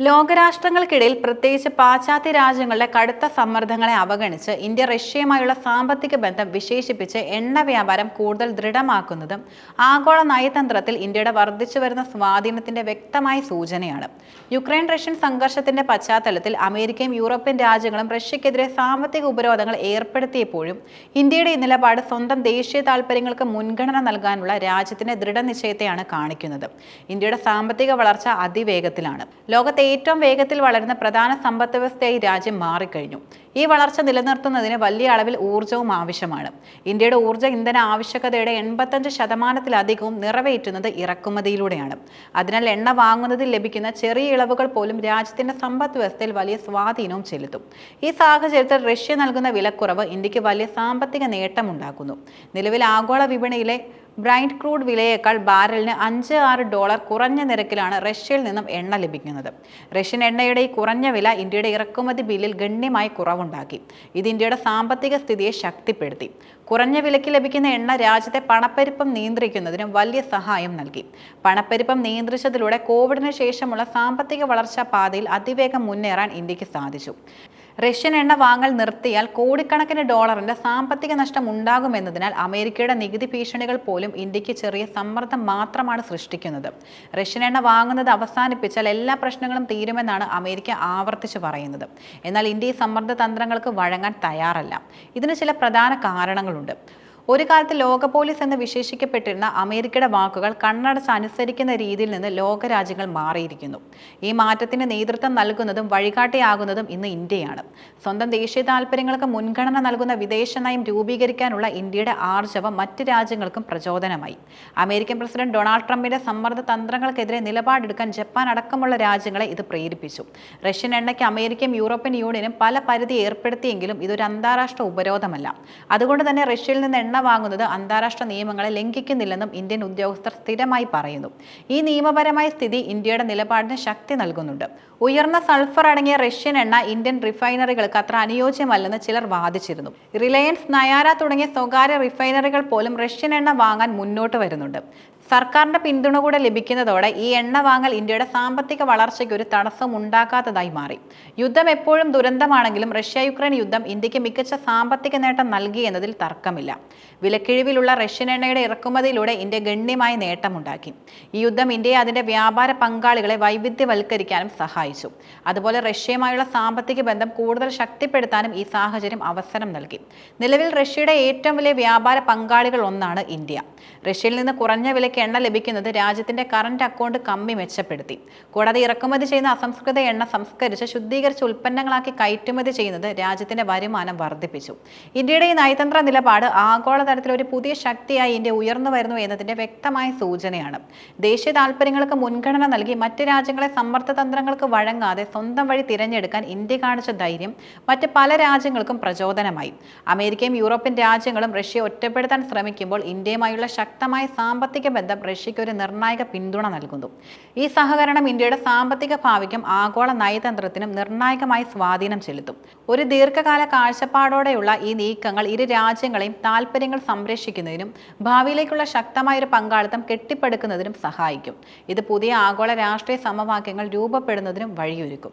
ലോകരാഷ്ട്രങ്ങൾക്കിടയിൽ പ്രത്യേകിച്ച് പാശ്ചാത്യ രാജ്യങ്ങളുടെ കടുത്ത സമ്മർദ്ദങ്ങളെ അവഗണിച്ച് ഇന്ത്യ റഷ്യയുമായുള്ള സാമ്പത്തിക ബന്ധം വിശേഷിപ്പിച്ച് എണ്ണ വ്യാപാരം കൂടുതൽ ദൃഢമാക്കുന്നതും ആഗോള നയതന്ത്രത്തിൽ ഇന്ത്യയുടെ വർദ്ധിച്ചു വരുന്ന സ്വാധീനത്തിന്റെ വ്യക്തമായ സൂചനയാണ്. യുക്രൈൻ റഷ്യൻ സംഘർഷത്തിന്റെ പശ്ചാത്തലത്തിൽ അമേരിക്കയും യൂറോപ്യൻ രാജ്യങ്ങളും റഷ്യക്കെതിരെ സാമ്പത്തിക ഉപരോധങ്ങൾ ഏർപ്പെടുത്തിയപ്പോഴും ഇന്ത്യയുടെ ഈ നിലപാട് സ്വന്തം ദേശീയ താൽപ്പര്യങ്ങൾക്ക് മുൻഗണന നൽകാനുള്ള രാജ്യത്തിന്റെ ദൃഢനിശ്ചയത്തെയാണ് കാണിക്കുന്നത്. ഇന്ത്യയുടെ സാമ്പത്തിക വളർച്ച അതിവേഗത്തിലാണ്. ലോകത്തെ ഏറ്റവും വേഗത്തിൽ വളരുന്ന പ്രധാന സമ്പദ് വ്യവസ്ഥയായി രാജ്യം മാറിക്കഴിഞ്ഞു. ഈ വളർച്ച നിലനിർത്തുന്നതിന് വലിയ അളവിൽ ഊർജവും ആവശ്യമാണ്. ഇന്ത്യയുടെ ഊർജ ഇന്ധന ആവശ്യകതയുടെ എൺപത്തഞ്ച് ശതമാനത്തിലധികവും നിറവേറ്റുന്നത് ഇറക്കുമതിയിലൂടെയാണ്. അതിനാൽ എണ്ണ വാങ്ങുന്നതിൽ ലഭിക്കുന്ന ചെറിയ ഇളവുകൾ പോലും രാജ്യത്തിന്റെ സമ്പദ് വ്യവസ്ഥയിൽ വലിയ സ്വാധീനവും ചെലുത്തും. ഈ സാഹചര്യത്തിൽ റഷ്യ നൽകുന്ന വിലക്കുറവ് ഇന്ത്യയ്ക്ക് വലിയ സാമ്പത്തിക നേട്ടമുണ്ടാക്കുന്നു. നിലവിൽ ആഗോള വിപണിയിലെ ബ്രൈൻഡ് ക്രൂഡ് വിലയേക്കാൾ ബാരലിന് അഞ്ച് ആറ് ഡോളർ കുറഞ്ഞ നിരക്കിലാണ് റഷ്യയിൽ നിന്നും എണ്ണ ലഭിക്കുന്നത്. റഷ്യൻ എണ്ണയുടെ ഈ കുറഞ്ഞ വില ഇന്ത്യയുടെ ഇറക്കുമതി ബില്ലിൽ ഗണ്യമായി കുറവുണ്ടാക്കി. ഇത് ഇന്ത്യയുടെ സാമ്പത്തിക സ്ഥിതിയെ ശക്തിപ്പെടുത്തി. കുറഞ്ഞ വിലയ്ക്ക് ലഭിക്കുന്ന എണ്ണ രാജ്യത്തെ പണപ്പെരുപ്പം നിയന്ത്രിക്കുന്നതിനും വലിയ സഹായം നൽകി. പണപ്പെരുപ്പം നിയന്ത്രിച്ചതിലൂടെ കോവിഡിന് ശേഷമുള്ള സാമ്പത്തിക വളർച്ചാ പാതയിൽ അതിവേഗം മുന്നേറാൻ ഇന്ത്യയ്ക്ക് സാധിച്ചു. റഷ്യൻ എണ്ണ വാങ്ങൽ നിർത്തിയാൽ കോടിക്കണക്കിന് ഡോളറിന്റെ സാമ്പത്തിക നഷ്ടം ഉണ്ടാകുമെന്നതിനാൽ അമേരിക്കയുടെ നികുതി ഭീഷണികൾ പോലും ഇന്ത്യയ്ക്ക് ചെറിയ സമ്മർദ്ദം മാത്രമാണ് സൃഷ്ടിക്കുന്നത്. റഷ്യൻ എണ്ണ വാങ്ങുന്നത് അവസാനിപ്പിച്ചാൽ എല്ലാ പ്രശ്നങ്ങളും തീരുമെന്നാണ് അമേരിക്ക ആവർത്തിച്ച് പറയുന്നത്. എന്നാൽ ഇന്ത്യ ഈ സമ്മർദ്ദ തന്ത്രങ്ങൾക്ക് വഴങ്ങാൻ തയ്യാറല്ല. ഇതിന് ചില പ്രധാന കാരണങ്ങളുണ്ട്. ഒരു കാലത്ത് ലോക പോലീസ് എന്ന് വിശേഷിക്കപ്പെട്ടിരുന്ന അമേരിക്കയുടെ വാക്കുകൾ കണ്ണടച്ച് അനുസരിക്കുന്ന രീതിയിൽ നിന്ന് ലോകരാജ്യങ്ങൾ മാറിയിരിക്കുന്നു. ഈ മാറ്റത്തിന് നേതൃത്വം നൽകുന്നതും വഴികാട്ടിയാകുന്നതും ഇന്ന് ഇന്ത്യയാണ്. സ്വന്തം ദേശീയ താൽപ്പര്യങ്ങൾക്ക് മുൻഗണന നൽകുന്ന വിദേശ നയം രൂപീകരിക്കാനുള്ള ഇന്ത്യയുടെ ആർജവം മറ്റ് രാജ്യങ്ങൾക്കും പ്രചോദനമായി. അമേരിക്കൻ പ്രസിഡന്റ് ഡൊണാൾഡ് ട്രംപിന്റെ സമ്മർദ്ദ തന്ത്രങ്ങൾക്കെതിരെ നിലപാടെടുക്കാൻ ജപ്പാൻ അടക്കമുള്ള രാജ്യങ്ങളെ ഇത് പ്രേരിപ്പിച്ചു. റഷ്യൻ എണ്ണയ്ക്ക് അമേരിക്കയും യൂറോപ്യൻ യൂണിയനും പല പരിധി ഏർപ്പെടുത്തിയെങ്കിലും ഇതൊരു അന്താരാഷ്ട്ര ഉപരോധമല്ല. അതുകൊണ്ട് തന്നെ റഷ്യയിൽ നിന്ന് എണ്ണ വാങ്ങുന്നത് അന്താരാഷ്ട്ര നിയമങ്ങളെ ലംഘിക്കുന്നില്ലെന്നും ഇന്ത്യൻ ഉദ്യോഗസ്ഥർ സ്ഥിരമായി പറയുന്നു. ഈ നിയമപരമായ സ്ഥിതി ഇന്ത്യയുടെ നിലപാടിന് ശക്തി നൽകുന്നുണ്ട്. ഉയർന്ന സൾഫർ അടങ്ങിയ റഷ്യൻ എണ്ണ ഇന്ത്യൻ റിഫൈനറികൾക്ക് അത്ര അനുയോജ്യമല്ലെന്ന് ചിലർ വാദിച്ചിരുന്നു. റിലയൻസ് നയാര തുടങ്ങിയ സ്വകാര്യ റിഫൈനറികൾ പോലും റഷ്യൻ എണ്ണ വാങ്ങാൻ മുന്നോട്ട് വരുന്നുണ്ട്. സർക്കാരിന്റെ പിന്തുണ കൂടെ ലഭിക്കുന്നതോടെ ഈ എണ്ണ വാങ്ങൽ ഇന്ത്യയുടെ സാമ്പത്തിക വളർച്ചയ്ക്ക് ഒരു തടസ്സം ഉണ്ടാക്കാത്തതായി മാറി. യുദ്ധം എപ്പോഴും ദുരന്തമാണെങ്കിലും റഷ്യ യുക്രൈൻ യുദ്ധം ഇന്ത്യയ്ക്ക് മികച്ച സാമ്പത്തിക നേട്ടം നൽകി എന്നതിൽ തർക്കമില്ല. വിലക്കിഴിവിലുള്ള റഷ്യൻ എണ്ണയുടെ ഇറക്കുമതിയിലൂടെ ഇന്ത്യ ഗണ്യമായ നേട്ടമുണ്ടാക്കി. ഈ യുദ്ധം ഇന്ത്യയെ അതിന്റെ വ്യാപാര പങ്കാളികളെ വൈവിധ്യവൽക്കരിക്കാനും സഹായിച്ചു. അതുപോലെ റഷ്യയുമായുള്ള സാമ്പത്തിക ബന്ധം കൂടുതൽ ശക്തിപ്പെടുത്താനും ഈ സാഹചര്യം അവസരം നൽകി. നിലവിൽ റഷ്യയുടെ ഏറ്റവും വലിയ വ്യാപാര പങ്കാളികൾ ഒന്നാണ് ഇന്ത്യ. റഷ്യയിൽ നിന്ന് കുറഞ്ഞ വിലയ്ക്ക് എണ്ണ ലഭിക്കുന്നത് രാജ്യത്തിന്റെ കറന്റ് അക്കൗണ്ട് കമ്മി മെച്ചപ്പെടുത്തി. കൂടാതെ ഇറക്കുമതി ചെയ്യുന്ന അസംസ്കൃത എണ്ണ സംസ്കരിച്ച് ശുദ്ധീകരിച്ച ഉൽപ്പന്നങ്ങളാക്കി കയറ്റുമതി ചെയ്യുന്നത് രാജ്യത്തിന്റെ വരുമാനം വർദ്ധിപ്പിച്ചു. ഇന്ത്യയുടെ ഈ നയതന്ത്ര നിലപാട് ആഗോളതലത്തിൽ ഒരു പുതിയ ശക്തിയായി ഇന്ത്യ ഉയർന്നു വരുന്നു എന്നതിന്റെ വ്യക്തമായ സൂചനയാണ്. ദേശീയ താൽപ്പര്യങ്ങൾക്ക് മുൻഗണന നൽകി മറ്റ് രാജ്യങ്ങളെ സമ്മർദ്ദ തന്ത്രങ്ങൾക്ക് വഴങ്ങാതെ സ്വന്തം വഴി തിരഞ്ഞെടുക്കാൻ ഇന്ത്യ കാണിച്ച ധൈര്യം മറ്റ് പല രാജ്യങ്ങൾക്കും പ്രചോദനമായി. അമേരിക്കയും യൂറോപ്യൻ രാജ്യങ്ങളും റഷ്യ ഒറ്റപ്പെടുത്താൻ ശ്രമിക്കുമ്പോൾ ഇന്ത്യയുമായുള്ള ശക്തമായ സാമ്പത്തിക ബന്ധം റഷ്യയ്ക്ക് ഒരു നിർണായക പിന്തുണ നൽകുന്നു. ഈ സഹകരണം ഇന്ത്യയുടെ സാമ്പത്തിക ഭാവിക്കും ആഗോള നയതന്ത്രത്തിനും നിർണായകമായി സ്വാധീനം ചെലുത്തും. ഒരു ദീർഘകാല കാഴ്ചപ്പാടോടെയുള്ള ഈ നീക്കങ്ങൾ ഇരു രാജ്യങ്ങളെയും താൽപ്പര്യങ്ങൾ സംരക്ഷിക്കുന്നതിനും ഭാവിയിലേക്കുള്ള ശക്തമായ ഒരു പങ്കാളിത്തം കെട്ടിപ്പടുക്കുന്നതിനും സഹായിക്കും. ഇത് പുതിയ ആഗോള രാഷ്ട്രീയ സമവാക്യങ്ങൾ രൂപപ്പെടുന്നതിനും വഴിയൊരുക്കും.